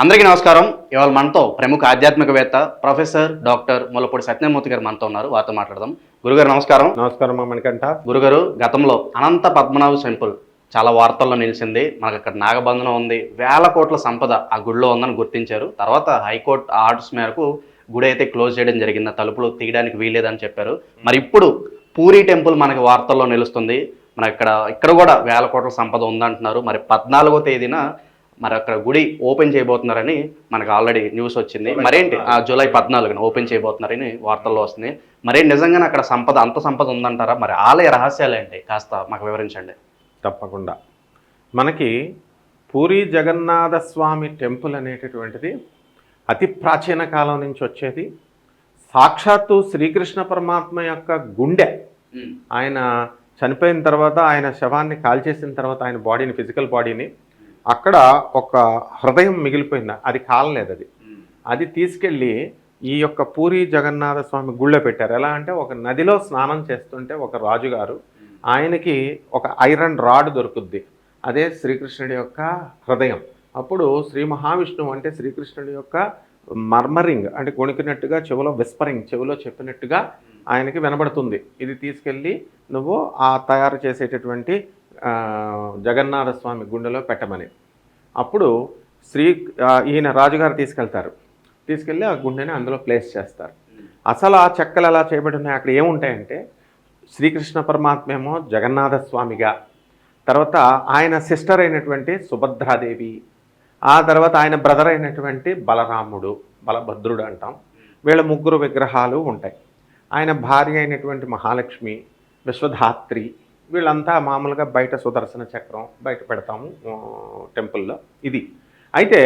అందరికీ నమస్కారం. ఇవాళ మనతో ప్రముఖ ఆధ్యాత్మికవేత్త ప్రొఫెసర్ డాక్టర్ ముల్లపూడి సత్యమూర్తి గారు మనతో ఉన్నారు. వారితో మాట్లాడదాం. గురుగారు నమస్కారం. నమస్కారం మణికంఠ. గురుగారు గతంలో అనంత పద్మనాభ టెంపుల్ చాలా వార్తల్లో నిలిచింది. మనకు అక్కడ నాగబంధనం ఉంది. వేల కోట్ల సంపద ఆ గుడిలో ఉందని గుర్తించారు. తర్వాత హైకోర్టు ఆర్డర్స్ మేరకు గుడి అయితే క్లోజ్ చేయడం జరిగింది. తలుపులు తీయడానికి వీలేదని చెప్పారు. మరి ఇప్పుడు పూరి టెంపుల్ మనకి వార్తల్లో నిలుస్తుంది. మన ఇక్కడ ఇక్కడ కూడా వేల కోట్ల సంపద ఉందంటున్నారు. మరి పద్నాలుగో తేదీన మరి అక్కడ గుడి ఓపెన్ చేయబోతున్నారని మనకు ఆల్రెడీ న్యూస్ వచ్చింది. మరేంటి? ఆ జూలై పద్నాలుగున ఓపెన్ చేయబోతున్నారని వార్తల్లో వస్తుంది మరి నిజంగానే అక్కడ సంపద అంత సంపద ఉందంటారా? మరి ఆలయ రహస్యాలు ఏంటి? కాస్త మాకు వివరించండి. తప్పకుండా. మనకి పూరి జగన్నాథ స్వామి టెంపుల్ అనేటటువంటిది అతి ప్రాచీన కాలం నుంచి వచ్చేది. సాక్షాత్తు శ్రీకృష్ణ పరమాత్మ యొక్క గుండె ఆయన చనిపోయిన తర్వాత ఆయన శవాన్ని కాల్చేసిన తర్వాత ఆయన బాడీని ఫిజికల్ బాడీని అక్కడ ఒక హృదయం మిగిలిపోయింది. అది కాలలేదు అది. అది తీసుకెళ్ళి ఈ యొక్క పూరి జగన్నాథ స్వామి గుళ్ళో పెట్టారు. ఎలా అంటే ఒక నదిలో స్నానం చేస్తుంటే ఒక రాజుగారు ఆయనకి ఒక ఐరన్ రాడ్ దొరుకుద్ది. అదే శ్రీకృష్ణుడి యొక్క హృదయం. అప్పుడు శ్రీ మహావిష్ణువు అంటే శ్రీకృష్ణుడి యొక్క మర్మరింగ్ అంటే కొణికినట్టుగా చెవిలో విస్పరింగ్ చెవిలో చెప్పినట్టుగా ఆయనకి వినబడుతుంది. ఇది తీసుకెళ్ళి నువ్వు ఆ తయారు చేసేటటువంటి జగన్నాథస్వామి గుండెలో పెట్టమని. అప్పుడు శ్రీ ఈయన రాజుగారు తీసుకెళ్తారు. తీసుకెళ్ళి ఆ గుండెని అందులో ప్లేస్ చేస్తారు. అసలు ఆ చెక్కలు ఎలా చేయబడి ఉన్నాయి అక్కడ ఏముంటాయంటే శ్రీకృష్ణ పరమాత్మ ఏమో జగన్నాథస్వామిగా తర్వాత ఆయన సిస్టర్ అయినటువంటి సుభద్రాదేవి ఆ తర్వాత ఆయన బ్రదర్ అయినటువంటి బలరాముడు బలభద్రుడు అంటాం. వీళ్ళ ముగ్గురు విగ్రహాలు ఉంటాయి. ఆయన భార్య అయినటువంటి మహాలక్ష్మి విశ్వధాత్రి వీళ్ళంతా మామూలుగా బయట సుదర్శన చక్రం బయట పెడతాము టెంపుల్లో. ఇది. అయితే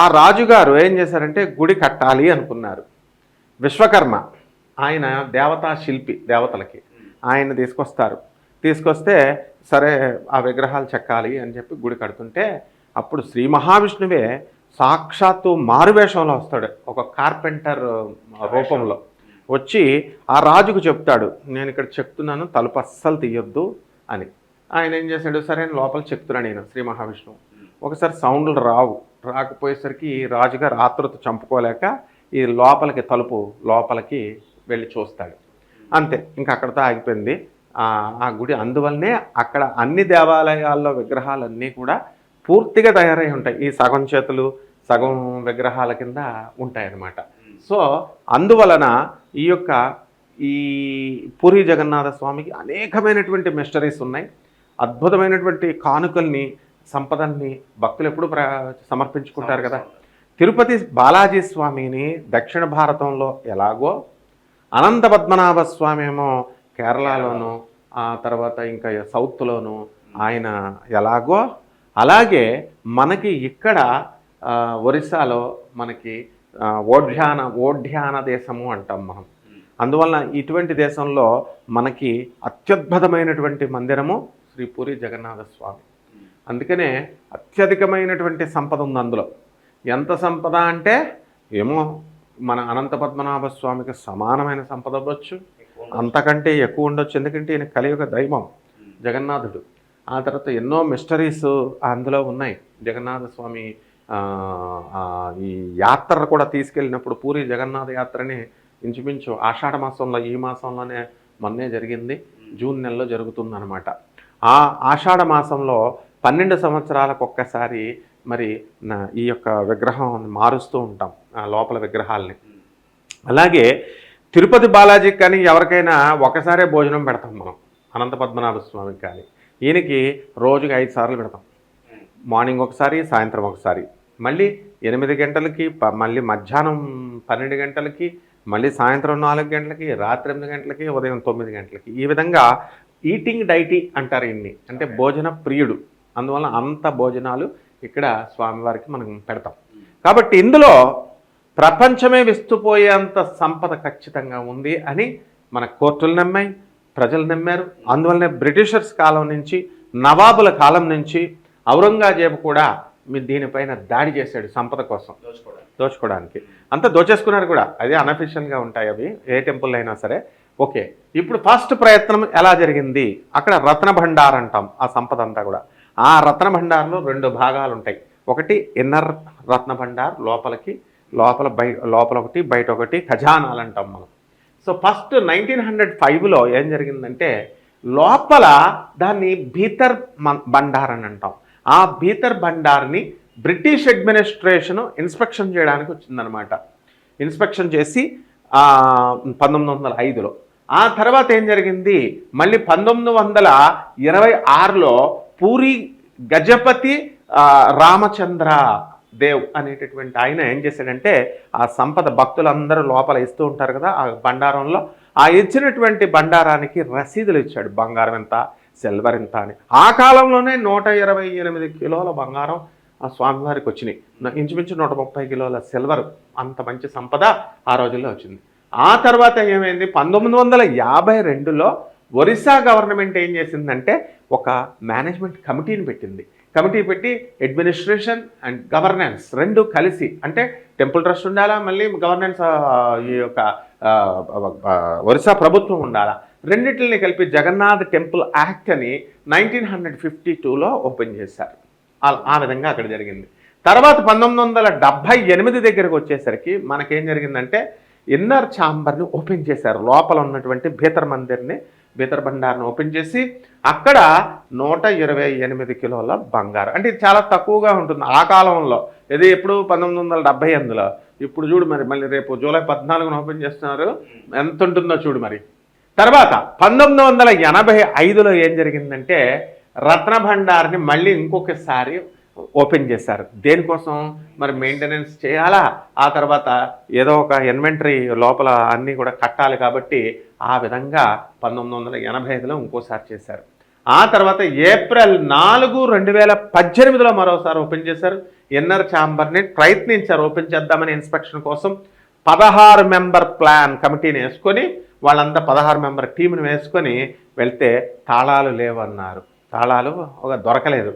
ఆ రాజుగారు ఏం చేశారంటే గుడి కట్టాలి అనుకున్నారు. విశ్వకర్మ ఆయన దేవతా శిల్పి దేవతలకి ఆయన తీసుకొస్తారు. తీసుకొస్తే సరే ఆ విగ్రహాలు చెక్కాలి అని చెప్పి గుడి కడుతుంటే అప్పుడు శ్రీ మహావిష్ణువే సాక్షాత్తు మారువేషంలో వస్తాడు. ఒక కార్పెంటర్ రూపంలో. వచ్చి ఆ రాజుకు చెప్తాడు నేను ఇక్కడ చెప్తున్నాను తలుపు అస్సలు తీయొద్దు అని. ఆయన ఏం చేశాడు సరే అని లోపల చెప్తున్నాను నేను శ్రీ మహావిష్ణువు. ఒకసారి సౌండ్లు రావు. రాకపోయేసరికి ఈ రాజుగారు చంపుకోలేక ఈ లోపలికి తలుపు లోపలికి వెళ్ళి చూస్తాడు. అంతే ఇంకా అక్కడితో ఆగిపోయింది. ఆ ఆ గుడి అందువల్లనే అక్కడ అన్ని దేవాలయాల్లో విగ్రహాలన్నీ కూడా పూర్తిగా తయారై ఉంటాయి. ఈ సగం చేతులు సగం విగ్రహాల కింద ఉంటాయన్నమాట. సో అందువలన ఈ యొక్క ఈ పూరి జగన్నాథ స్వామికి అనేకమైనటువంటి మిస్టరీస్ ఉన్నాయి. అద్భుతమైనటువంటి కానుకల్ని సంపదల్ని భక్తులు ఎప్పుడు ప్ర సమర్పించుకుంటారు కదా. తిరుపతి బాలాజీ స్వామిని దక్షిణ భారతంలో ఎలాగో అనంత పద్మనాభ స్వామి ఏమో కేరళలోను ఆ తర్వాత ఇంకా సౌత్లోను ఆయన ఎలాగో అలాగే మనకి ఇక్కడ ఒరిస్సాలో మనకి ఓఢ్యాన ఓఢ్యాన దేశము అంటాం మనం. అందువలన ఇటువంటి దేశంలో మనకి అత్యద్భుతమైనటువంటి మందిరము శ్రీ పూరి జగన్నాథ స్వామి. అందుకనే అత్యధికమైనటువంటి సంపద ఉంది అందులో. ఎంత సంపద అంటే ఏమో మన అనంత పద్మనాభ స్వామికి సమానమైన సంపద అవ్వచ్చు అంతకంటే ఎక్కువ ఉండొచ్చు. ఎందుకంటే ఈయన కలియుగ దైవం జగన్నాథుడు. ఆ తర్వాత ఎన్నో మిస్టరీస్ అందులో ఉన్నాయి. జగన్నాథ స్వామి ఈ యాత్ర కూడా తీసుకెళ్ళినప్పుడు పూరి జగన్నాథ యాత్రని ఇంచుమించు ఆషాఢ మాసంలో ఈ మాసంలోనే మొన్నే జరిగింది. జూన్ నెలలో జరుగుతుందన్నమాట. ఆ ఆషాఢ మాసంలో పన్నెండు సంవత్సరాలకు ఒక్కసారి మరి ఈ యొక్క విగ్రహం మారుస్తూ ఉంటాం ఆ లోపల విగ్రహాల్ని. అలాగే తిరుపతి బాలాజీకి కానీ ఎవరికైనా ఒకసారే భోజనం పెడతాం మనం అనంత పద్మనాభ స్వామికి కానీ. ఈయనకి రోజుకి ఐదు సార్లు పెడతాం. మార్నింగ్ ఒకసారి సాయంత్రం ఒకసారి. మళ్ళీ ఎనిమిది గంటలకి మళ్ళీ మధ్యాహ్నం పన్నెండు గంటలకి మళ్ళీ సాయంత్రం నాలుగు గంటలకి రాత్రి ఎనిమిది గంటలకి ఉదయం తొమ్మిది గంటలకి. ఈ విధంగా ఈటింగ్ డైటీ అంటారు ఇన్ని. అంటే భోజన ప్రియుడు. అందువల్ల అంత భోజనాలు ఇక్కడ స్వామివారికి మనం పెడతాం. కాబట్టి ఇందులో ప్రపంచమే విస్తుపోయేంత సంపద ఖచ్చితంగా ఉంది అని మన కోర్టులు నమ్మాయి ప్రజలు నమ్మారు. అందువల్లనే బ్రిటిషర్స్ కాలం నుంచి నవాబుల కాలం నుంచి ఔరంగజేబు కూడా మీ దీనిపైన దాడి చేశాడు సంపద కోసం. దోచుకోవడానికి. అంతా దోచేసుకున్నారు కూడా. అదే అనఫిషియల్గా ఉంటాయి అవి. ఏ టెంపుల్ అయినా సరే. ఓకే. ఇప్పుడు ఫస్ట్ ప్రయత్నం ఎలా జరిగింది? అక్కడ రత్న భండార్ అంటాం ఆ సంపద అంతా కూడా. ఆ రత్న భండార్లో రెండు భాగాలు ఉంటాయి. ఒకటి ఇన్నర్ రత్న భండార్ లోపలికి లోపల బయట లోపల ఒకటి బయట ఒకటి ఖజానాలు అంటాం మనం. సో ఫస్ట్ నైన్టీన్ హండ్రెడ్ ఫైవ్లో ఏం జరిగిందంటే లోపల దాన్ని భీతర్ బండార్ అని అంటాం. ఆ భీతర్ భండార్ని బ్రిటిష్ అడ్మినిస్ట్రేషన్ ఇన్స్పెక్షన్ చేయడానికి వచ్చిందనమాట ఇన్స్పెక్షన్ చేసి పంతొమ్మిది వందల ఐదులో. ఆ తర్వాత ఏం జరిగింది? మళ్ళీ పంతొమ్మిది వందల ఇరవై ఆరులో పూరి గజపతి రామచంద్ర దేవ్ అనేటటువంటి ఆయన ఏం చేశాడంటే ఆ సంపద భక్తులందరూ లోపల ఇస్తూ ఉంటారు కదా ఆ బండారంలో. ఆ ఇచ్చినటువంటి బండారానికి రసీదులు ఇచ్చాడు బంగారం ఎంత సిల్వర్ ఇంత అని ఆ కాలంలోనే నూట ఇరవై ఎనిమిది కిలోల బంగారం ఆ స్వామివారికి వచ్చినాయి. ఇంచుమించు నూట ముప్పై కిలోల సిల్వర్. అంత మంచి సంపద ఆ రోజుల్లో వచ్చింది. ఆ తర్వాత ఏమైంది? పంతొమ్మిది వందల యాభై రెండులో ఒరిస్సా గవర్నమెంట్ ఏం చేసిందంటే ఒక మేనేజ్మెంట్ కమిటీని పెట్టింది. కమిటీ పెట్టి అడ్మినిస్ట్రేషన్ అండ్ గవర్నెన్స్ రెండు కలిసి అంటే టెంపుల్ ట్రస్ట్ ఉండాలా మళ్ళీ గవర్నెన్స్ ఈ యొక్క ఒరిస్సా ప్రభుత్వం ఉండాలా రెండింటిని కలిపి జగన్నాథ్ టెంపుల్ యాక్ట్ అని నైన్టీన్ హండ్రెడ్ ఫిఫ్టీ టూలో ఓపెన్ చేశారు. ఆ- విధంగా అక్కడ జరిగింది. తర్వాత పంతొమ్మిది వందల డెబ్భై ఎనిమిది దగ్గరకు వచ్చేసరికి మనకేం జరిగిందంటే ఇన్నర్ ఛాంబర్ని ఓపెన్ చేశారు. లోపల ఉన్నటువంటి భీతర్ మందిర్ని బీతర్ బండార్ని ఓపెన్ చేసి అక్కడ నూట ఇరవై ఎనిమిది కిలోల బంగారం. అంటే చాలా తక్కువగా ఉంటుంది. ఆ కాలంలో ఇది ఎప్పుడు? పంతొమ్మిది వందల డెబ్బై ఎనిమిదిలో. ఇప్పుడు చూడు మరి మళ్ళీ రేపు జూలై పద్నాలుగున ఓపెన్ చేస్తున్నారు. ఎంత ఉంటుందో చూడు మరి. తర్వాత పంతొమ్మిది వందల ఎనభై ఐదులో ఏం జరిగిందంటే రత్న భండార్ని మళ్ళీ ఇంకొకసారి ఓపెన్ చేశారు. దేనికోసం? మరి మెయింటెనెన్స్ చేయాలా? ఆ తర్వాత ఏదో ఒక ఇన్వెంటరీ లోపల అన్నీ కూడా కట్టాలి కాబట్టి ఆ విధంగా పంతొమ్మిది వందల ఎనభై ఐదులో ఇంకోసారి చేశారు. ఆ తర్వాత ఏప్రిల్ నాలుగు రెండు వేల పద్దెనిమిదిలో మరోసారి ఓపెన్ చేశారు. ఇన్నర్ ఛాంబర్ని ప్రయత్నించారు. ఓపెన్ చేద్దామని ఇన్స్పెక్షన్ కోసం పదహారు మెంబర్ ప్లాన్ కమిటీని వేసుకొని వాళ్ళంతా పదహారు మెంబర్ టీంను వేసుకొని వెళ్తే తాళాలు లేవన్నారు. తాళాలు ఒక దొరకలేదు.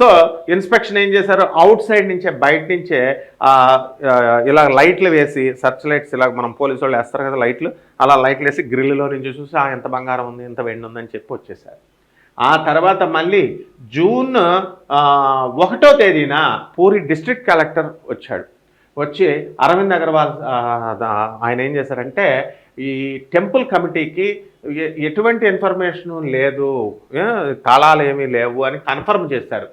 సో ఇన్స్పెక్షన్ ఏం చేశారు? అవుట్ సైడ్ నుంచే బయట నుంచే ఇలా లైట్లు వేసి సర్చ్ లైట్స్ ఇలా మనం పోలీసు వాళ్ళు వేస్తారు కదా లైట్లు అలా లైట్లు వేసి గ్రిల్లో నుంచి చూసి "ఆ, ఎంత బంగారం ఉంది ఎంత వెండి ఉందని చెప్పి వచ్చేసారు. ఆ తర్వాత మళ్ళీ జూన్ ఒకటో తేదీన పూరి డిస్ట్రిక్ట్ కలెక్టర్ వచ్చాడు. వచ్చి అరవింద్ అగర్వాల్ ఆయన ఏం చేశారంటే ఈ టెంపుల్ కమిటీకి ఎటువంటి ఇన్ఫర్మేషన్ లేదు తాళాలు ఏమీ లేవు అని కన్ఫర్మ్ చేశారు.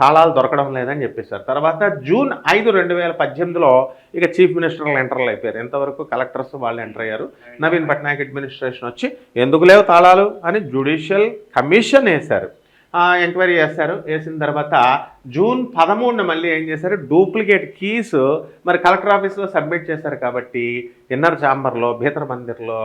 తాళాలు దొరకడం లేదని చెప్పేశారు. తర్వాత జూన్ ఐదు రెండు వేల పద్దెనిమిదిలో ఇక చీఫ్ మినిస్టర్లు ఎంటర్లు అయిపోయారు. ఎంతవరకు కలెక్టర్స్ వాళ్ళు ఎంటర్ అయ్యారు. నవీన్ పట్నాయక్ అడ్మినిస్ట్రేషన్ వచ్చి ఎందుకు లేవు తాళాలు? అని జ్యుడిషియల్ కమిషన్ వేశారు. ఎంక్వైరీ చేశారు వేసిన తర్వాత జూన్ పదమూడున మళ్ళీ ఏం చేశారు? డూప్లికేట్ కీస్ మరి కలెక్టర్ ఆఫీస్లో సబ్మిట్ చేశారు కాబట్టి ఇన్నర్ చాంబర్లో భీతర్ మందిర్లో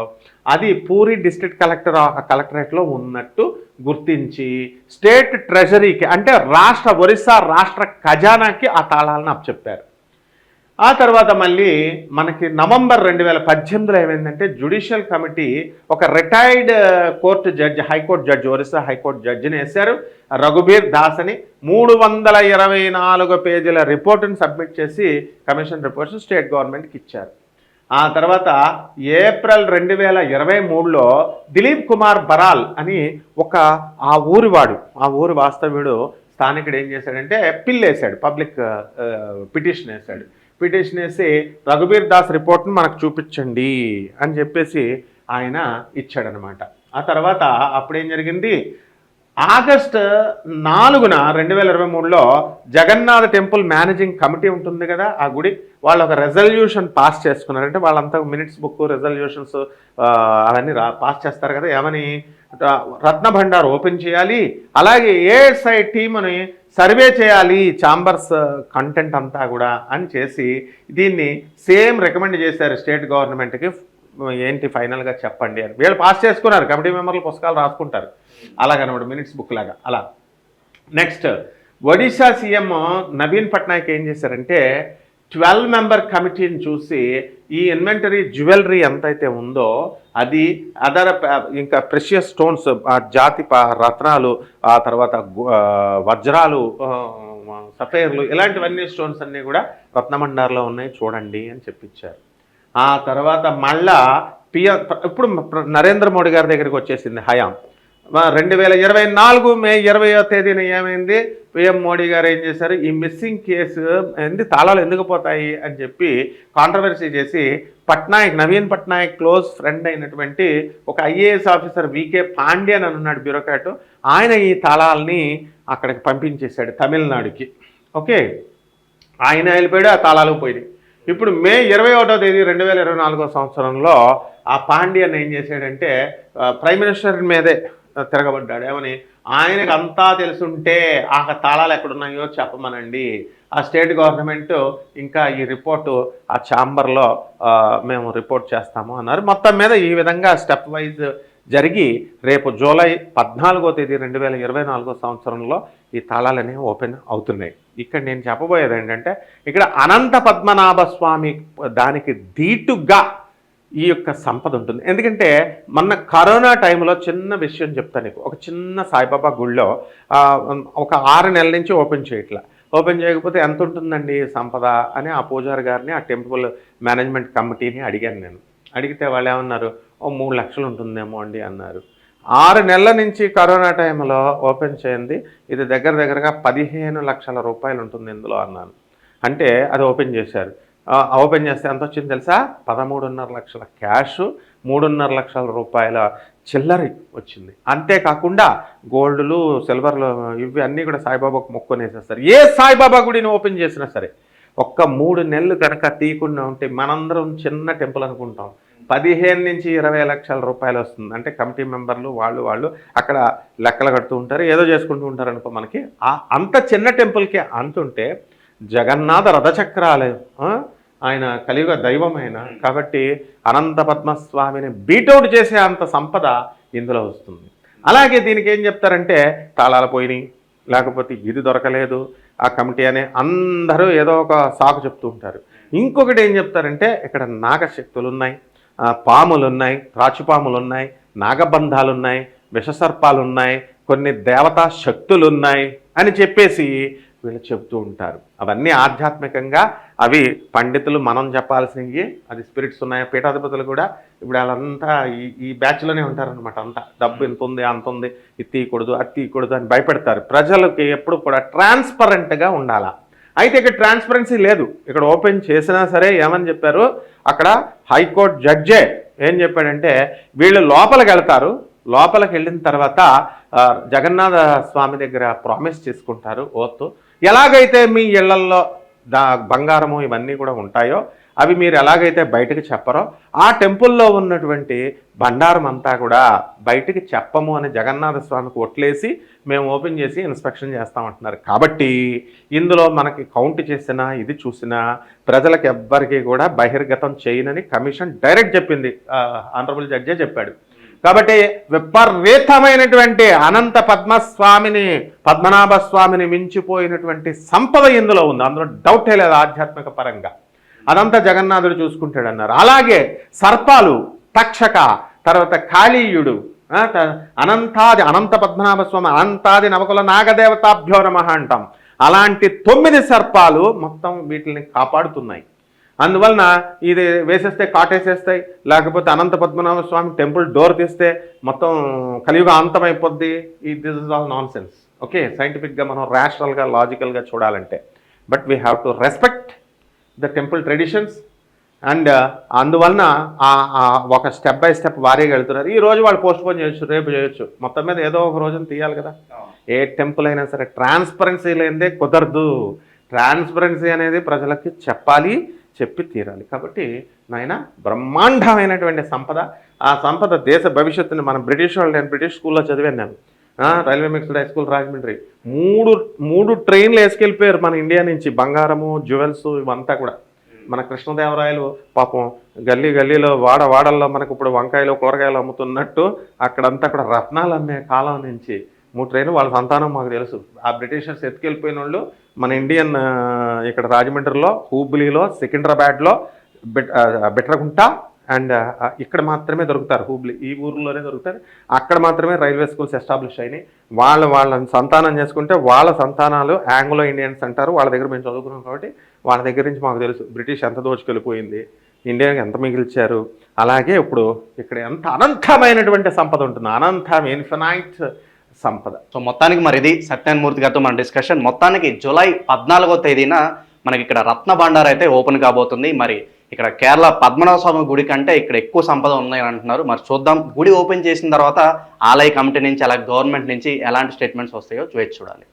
అది పూరి డిస్ట్రిక్ట్ కలెక్టర్ కలెక్టరేట్లో ఉన్నట్టు గుర్తించి స్టేట్ ట్రెజరీకి అంటే రాష్ట్ర ఒరిస్సా రాష్ట్ర ఖజానాకి ఆ తాళాలను అప్పచెప్పారు. ఆ తర్వాత మళ్ళీ మనకి నవంబర్ రెండు వేల పద్దెనిమిదిలో ఏమైందంటే జ్యుడిషియల్ కమిటీ ఒక retired court judge high court judge Orissa high court జడ్జిని వేశారు. రఘుబీర్ దాస్ అని మూడు వందల ఇరవై నాలుగు పేజీల రిపోర్టును సబ్మిట్ చేసి కమిషన్ రిపోర్ట్స్ స్టేట్ గవర్నమెంట్కి ఇచ్చారు. ఆ తర్వాత ఏప్రిల్ రెండు వేల ఇరవై మూడులో దిలీప్ కుమార్ బరాల్ అని ఒక ఆ ఊరివాడు ఆ ఊరి వాస్తవ్యుడు స్థానికుడు ఏం చేశాడంటే పిల్లేశాడు పబ్లిక్ పిటిషన్ వేశాడు. పిటిషన్ వేసి రఘుబీర్ దాస్ రిపోర్ట్ను మనకు చూపించండి అని చెప్పేసి ఆయన ఇచ్చాడనమాట. ఆ తర్వాత అప్పుడేం జరిగింది? ఆగస్ట్ నాలుగున రెండు వేల ఇరవై మూడులో జగన్నాథ టెంపుల్ మేనేజింగ్ కమిటీ ఉంటుంది కదా ఆ గుడి వాళ్ళు ఒక రెజల్యూషన్ పాస్ చేసుకున్నారంటే వాళ్ళంతా మినిట్స్ బుక్ రెజల్యూషన్స్ అవన్నీ రా పాస్ చేస్తారు కదా ఏమని? రత్న భండార్ ఓపెన్ చేయాలి. అలాగే ఏఎస్ఐ టీముని సర్వే చేయాలి చాంబర్స్ కంటెంట్ అంతా కూడా అని చేసి దీన్ని సేమ్ రికమెండ్ చేశారు స్టేట్ గవర్నమెంట్కి. ఏంటి ఫైనల్గా చెప్పండి అని. వీళ్ళు పాస్ చేసుకున్నారు కమిటీ మెంబర్లు పుస్తకాలు రాసుకుంటారు. అలాగనమాట మినిట్స్ బుక్ లాగా. అలా. నెక్స్ట్ ఒడిశా సీఎం నవీన్ పట్నాయక్ ఏం చేశారంటే ట్వెల్వ్ మెంబర్ కమిటీని చూసి ఈ ఇన్వెంటరీ జ్యువెలరీ ఎంతైతే ఉందో అది అదర్ ఇంకా ప్రెషియస్ స్టోన్స్ జాతి రత్నాలు ఆ తర్వాత వజ్రాలు సఫేర్లు ఇలాంటివన్నీ స్టోన్స్ అన్నీ కూడా రత్నమండార్లో ఉన్నాయి చూడండి అని చెప్పించారు ఆ తర్వాత మళ్ళా పిఎం ఇప్పుడు ప్ర- నరేంద్ర మోడీ గారి దగ్గరికి వచ్చేసింది హయాం. రెండు వేల ఇరవై నాలుగు మే ఇరవయో తేదీన ఏమైంది? పిఎం మోడీ గారు ఏం చేశారు? ఈ మిస్సింగ్ కేసు ఎందు తాళాలు ఎందుకు పోతాయి అని చెప్పి కాంట్రవర్సీ చేసి పట్నాయక్ నవీన్ పట్నాయక్ క్లోజ్ ఫ్రెండ్ అయినటువంటి ఒక ఐఏఎస్ ఆఫీసర్ వికే పాండ్యన్ అని ఉన్నాడు బ్యూరోక్రాట్. ఆయన ఈ తాళాలని అక్కడికి పంపించేశాడు తమిళనాడుకి. ఓకే? ఆయన వెళ్ళిపోయాడు ఆ తాళాలు పోయినాయి. ఇప్పుడు మే ఇరవై ఒకటో తేదీ రెండు వేల ఇరవై నాలుగో సంవత్సరంలో ఆ పాండ్యన్ ఏం చేశాడంటే ప్రైమ్ మినిస్టర్ మీదే తిరగబడ్డాడు. ఏమని? ఆయనకు అంతా తెలుసుంటే ఆ తాళాలు ఎక్కడున్నాయో చెప్పమనండి. ఆ స్టేట్ గవర్నమెంట్ ఇంకా ఈ రిపోర్టు ఆ ఛాంబర్లో మేము రిపోర్ట్ చేస్తాము అన్నారు. మొత్తం మీద ఈ విధంగా స్టెప్ వైజ్ జరిగి రేపు జూలై పద్నాలుగో తేదీ రెండు వేల ఇరవై నాలుగో సంవత్సరంలో ఈ తాళాలనే ఓపెన్ అవుతున్నాయి. ఇక్కడ నేను చెప్పబోయేది ఏంటంటే ఇక్కడ అనంత పద్మనాభ స్వామి దానికి దీటుగా ఈ యొక్క సంపద ఉంటుంది. ఎందుకంటే మొన్న కరోనా టైంలో చిన్న విషయం చెప్తాను నీకు. ఒక చిన్న సాయిబాబా గుళ్ళో ఒక ఆరు నెలల నుంచి ఓపెన్ చేయట్లా. ఓపెన్ చేయకపోతే ఎంత ఉంటుందండి సంపద అని ఆ పూజారి గారిని ఆ టెంపుల్ మేనేజ్మెంట్ కమిటీని అడిగాను నేను. అడిగితే వాళ్ళు ఏమన్నారు? ఓ మూడు లక్షలు ఉంటుందేమో అండి అన్నారు. ఆరు నెలల నుంచి కరోనా టైంలో ఓపెన్ చేయండి. ఇది దగ్గర దగ్గరగా పదిహేను లక్షల రూపాయలు ఉంటుంది ఇందులో అన్నాను. అంటే అది ఓపెన్ చేశారు. ఓపెన్ చేస్తే ఎంత వచ్చింది తెలుసా? పదమూడున్నర లక్షల క్యాష్ మూడున్నర లక్షల రూపాయల చిల్లరి వచ్చింది. అంతేకాకుండా గోల్డ్లు సిల్వర్లు ఇవి అన్నీ కూడా సాయిబాబాకు మొక్కునేసేస్తారు ఏ సాయిబాబా గుడిని ఓపెన్ చేసినా సరే ఒక్క మూడు నెలలు కనుక తీయకుండా ఉంటే మనందరం చిన్న టెంపుల్ అనుకుంటాం. పదిహేను నుంచి ఇరవై లక్షల రూపాయలు వస్తుంది. అంటే కమిటీ మెంబర్లు వాళ్ళు వాళ్ళు అక్కడ లెక్కలు కడుతూ ఉంటారు ఏదో చేసుకుంటూ ఉంటారు అనుకో మనకి. అంత చిన్న టెంపుల్కి అంతుంటే జగన్నాథ రథచక్రాలు ఆయన కలియుగ దైవమైన. కాబట్టి అనంత పద్మస్వామిని బీటౌట్ చేసే అంత సంపద ఇందులో వస్తుంది. అలాగే దీనికి ఏం చెప్తారంటే తాళాలు పోయినాయి. లేకపోతే ఇది దొరకలేదు. ఆ కమిటీ అనే అందరూ ఏదో ఒక సాకు చెప్తూ ఉంటారు. ఇంకొకటి ఏం చెప్తారంటే ఇక్కడ నాగశక్తులు ఉన్నాయి పాములు ఉన్నాయి త్రాచుపాములు ఉన్నాయి నాగబంధాలు ఉన్నాయి విషసర్పాలు ఉన్నాయి కొన్ని దేవతా శక్తులు ఉన్నాయి అని చెప్పేసి వీళ్ళు చెప్తూ ఉంటారు. అవన్నీ ఆధ్యాత్మికంగా అవి పండితులు మనం చెప్పాల్సినవి అది స్పిరిట్స్ ఉన్నాయి? పీఠాధిపతులు కూడా ఇప్పుడు వాళ్ళంతా ఈ ఈ బ్యాచ్లోనే ఉంటారనమాట అంతా. డబ్బు ఇంత ఉంది అంత ఉంది ఇది తీయకూడదు అది తీయకూడదు అని భయపెడతారు. ప్రజలకి ఎప్పుడు కూడా ట్రాన్స్పరెంట్గా ఉండాలా? అయితే ఇక్కడ ట్రాన్స్పరెన్సీ లేదు. ఇక్కడ ఓపెన్ చేసినా సరే ఏమని చెప్పారు? అక్కడ హైకోర్టు జడ్జే ఏం చెప్పాడంటే వీళ్ళు లోపలికి వెళ్తారు. లోపలికి వెళ్ళిన తర్వాత జగన్నాథ స్వామి దగ్గర ప్రామిస్ చేసుకుంటారు ఓత్ ఎలాగైతే మీ ఇళ్ళల్లో దా బంగారము ఇవన్నీ కూడా ఉంటాయో అవి మీరు ఎలాగైతే బయటకు చెప్పరో ఆ టెంపుల్లో ఉన్నటువంటి బండారం అంతా కూడా బయటికి చెప్పము అని జగన్నాథ స్వామికి ఒట్లేసి మేము ఓపెన్ చేసి ఇన్స్పెక్షన్ చేస్తామంటున్నారు. కాబట్టి ఇందులో మనకి కౌంట్ చేసినా ఇది చూసినా ప్రజలకు ఎవ్వరికీ కూడా బహిర్గతం చేయనని కమిషన్ డైరెక్ట్ చెప్పింది. ఆనరబుల్ జడ్జే చెప్పాడు. కాబట్టి విపరీతమైనటువంటి అనంత పద్మస్వామిని పద్మనాభ స్వామిని మించిపోయినటువంటి సంపద ఇందులో ఉంది. అందులో డౌటే లేదు ఆధ్యాత్మిక పరంగా. అనంత జగన్నాథుడు చూసుకుంటాడన్నారు. అలాగే సర్పాలు తక్షక తర్వాత కాళీయుడు అనంతాది అనంత పద్మనాభ స్వామి అనంతాది నవకుల నాగదేవతాభ్యో నమ అంటాం. అలాంటి తొమ్మిది సర్పాలు మొత్తం వీటిని కాపాడుతున్నాయి. అందువలన ఇది వేసేస్తే కాటేసేస్తాయి లేకపోతే అనంత పద్మనాభ స్వామి టెంపుల్ డోర్ తీస్తే మొత్తం కలియుగ అంతమైపోద్ది ఈ this is all nonsense okay సైంటిఫిక్గా మనం రేషనల్గా లాజికల్గా చూడాలంటే. But we have to respect the temple traditions and అందువలన ఒక స్టెప్ బై స్టెప్ వారీగా వెళ్తున్నారు. ఈ రోజు వాళ్ళు పోస్ట్ పోన్ చేయొచ్చు రేపు చేయొచ్చు. మొత్తం మీద ఏదో ఒక రోజున తీయాలి కదా. ఏ టెంపుల్ అయినా సరే ట్రాన్స్పరెన్సీ లేనిదే కుదరదు. ట్రాన్స్పరెన్సీ అనేది ప్రజలకి చెప్పాలి. చెప్పి తీరాలి. కాబట్టి నాయన బ్రహ్మాండమైనటువంటి సంపద ఆ సంపద దేశ భవిష్యత్తుని మనం బ్రిటిష్ వాళ్ళు నేను బ్రిటిష్ స్కూల్లో చదివాను నేను. Railway mixed high school Rajahmundry. మూడు మూడు ట్రైన్లు వేసుకెళ్ళిపోయారు మన ఇండియా నుంచి. బంగారము జ్యువెల్స్ ఇవంతా కూడా. మన కృష్ణదేవరాయలు పాపం గల్లీ గల్లీలో వాడ వాడల్లో మనకు ఇప్పుడు వంకాయలు కూరగాయలు అమ్ముతున్నట్టు అక్కడంతా కూడా రత్నాలు అమ్మే కాలం నుంచి మూడు ట్రైన్లు వాళ్ళ సంతానం మాకు తెలుసు. ఆ బ్రిటిషర్స్ ఎత్తుకెళ్ళిపోయిన వాళ్ళు మన ఇండియన్ ఇక్కడ రాజమండ్రిలో హూబ్లీలో సికింద్రాబాద్లో బిట్రగుంట అండ్ ఇక్కడ మాత్రమే దొరుకుతారు. హూబ్లీ ఈ ఊర్లోనే దొరుకుతారు. అక్కడ మాత్రమే రైల్వే స్కూల్స్ ఎస్టాబ్లిష్ అయినాయి. వాళ్ళు వాళ్ళ సంతానం చేసుకుంటే వాళ్ళ సంతానాలు ఆంగ్లో ఇండియన్స్ అంటారు. వాళ్ళ దగ్గర మేము చదువుకున్నాం కాబట్టి వాళ్ళ దగ్గర నుంచి మాకు తెలుసు. బ్రిటిష్ ఎంత దోచుకెళ్ళిపోయింది ఇండియాకి ఎంత మిగిల్చారు. అలాగే ఇప్పుడు ఇక్కడ ఎంత అనంతమైనటువంటి సంపద ఉంటుంది. అనంతం ఇన్ఫినైట్ సంపద. సో మొత్తానికి మరి ఇది సత్యాన్మూర్తి గారితో మన డిస్కషన్. మొత్తానికి జూలై పద్నాలుగో తేదీన మనకి ఇక్కడ రత్న భండార్ అయితే ఓపెన్ కాబోతుంది. మరి ఇక్కడ కేరళ పద్మనాభ స్వామి గుడి కంటే ఇక్కడ ఎక్కువ సంపద ఉందని అంటున్నారు. మరి చూద్దాం. గుడి ఓపెన్ చేసిన తర్వాత ఆలయ కమిటీ నుంచి అలాగే గవర్నమెంట్ నుంచి ఎలాంటి స్టేట్మెంట్స్ వస్తాయో వేచి చూడాలి.